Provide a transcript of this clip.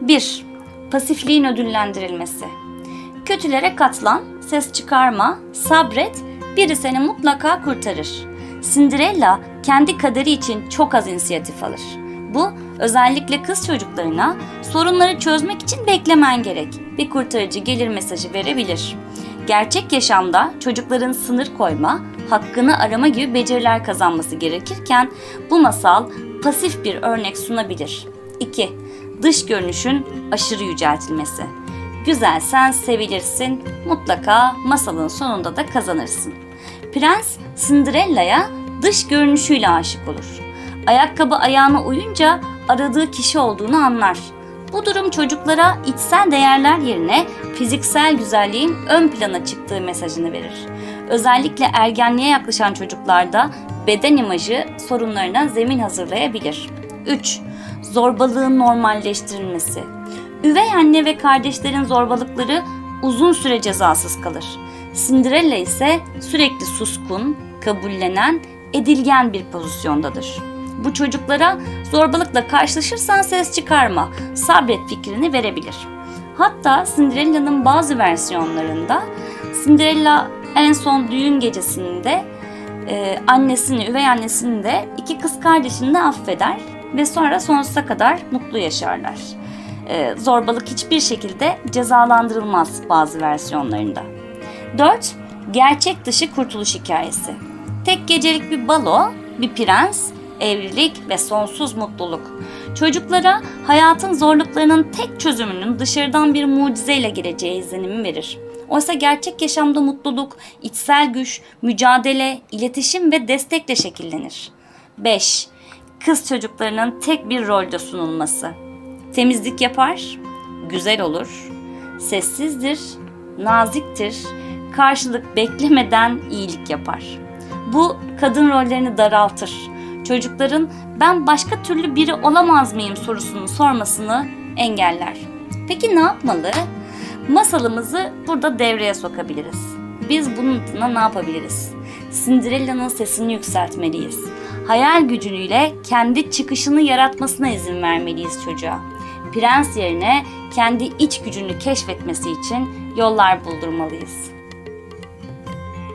1. Pasifliğin ödüllendirilmesi. Kötülere katlan, ses çıkarma, sabret, biri seni mutlaka kurtarır. Cinderella kendi kaderi için çok az inisiyatif alır. Bu özellikle kız çocuklarına sorunları çözmek için beklemen gerek. Bir kurtarıcı gelir mesajı verebilir. Gerçek yaşamda çocukların sınır koyma, hakkını arama gibi beceriler kazanması gerekirken bu masal pasif bir örnek sunabilir. 2. Dış görünüşün aşırı yüceltilmesi. Güzel sen sevilirsin, mutlaka masalın sonunda da kazanırsın. Prens Cinderella'ya dış görünüşüyle aşık olur. Ayakkabı ayağına uyunca aradığı kişi olduğunu anlar. Bu durum çocuklara içsel değerler yerine fiziksel güzelliğin ön plana çıktığı mesajını verir. Özellikle ergenliğe yaklaşan çocuklarda beden imajı sorunlarına zemin hazırlayabilir. 3. Zorbalığın normalleştirilmesi. Üvey anne ve kardeşlerin zorbalıkları uzun süre cezasız kalır. Cinderella ise sürekli suskun, kabullenen, edilgen bir pozisyondadır. Bu çocuklara zorbalıkla karşılaşırsan ses çıkarma, sabret fikrini verebilir. Hatta Cinderella'nın bazı versiyonlarında Cinderella en son düğün gecesinde e, annesini, üvey annesini de iki kız kardeşini de affeder ve sonra sonsuza kadar mutlu yaşarlar. E, zorbalık hiçbir şekilde cezalandırılmaz bazı versiyonlarında. 4. Gerçek dışı kurtuluş hikayesi. Tek gecelik bir balo, bir prens, evlilik ve sonsuz mutluluk. Çocuklara hayatın zorluklarının tek çözümünün dışarıdan bir mucizeyle geleceği izlenimi verir. Oysa gerçek yaşamda mutluluk, içsel güç, mücadele, iletişim ve destekle şekillenir. 5. Kız çocuklarının tek bir rolde sunulması. Temizlik yapar, güzel olur, sessizdir, naziktir, karşılık beklemeden iyilik yapar. Bu kadın rollerini daraltır. Çocukların ben başka türlü biri olamaz mıyım sorusunu sormasını engeller. Peki ne yapmalı? Masalımızı burada devreye sokabiliriz. Biz bunun adına ne yapabiliriz? Cinderella'nın sesini yükseltmeliyiz. Hayal gücüyle kendi çıkışını yaratmasına izin vermeliyiz çocuğa. Prens yerine kendi iç gücünü keşfetmesi için yollar buldurmalıyız.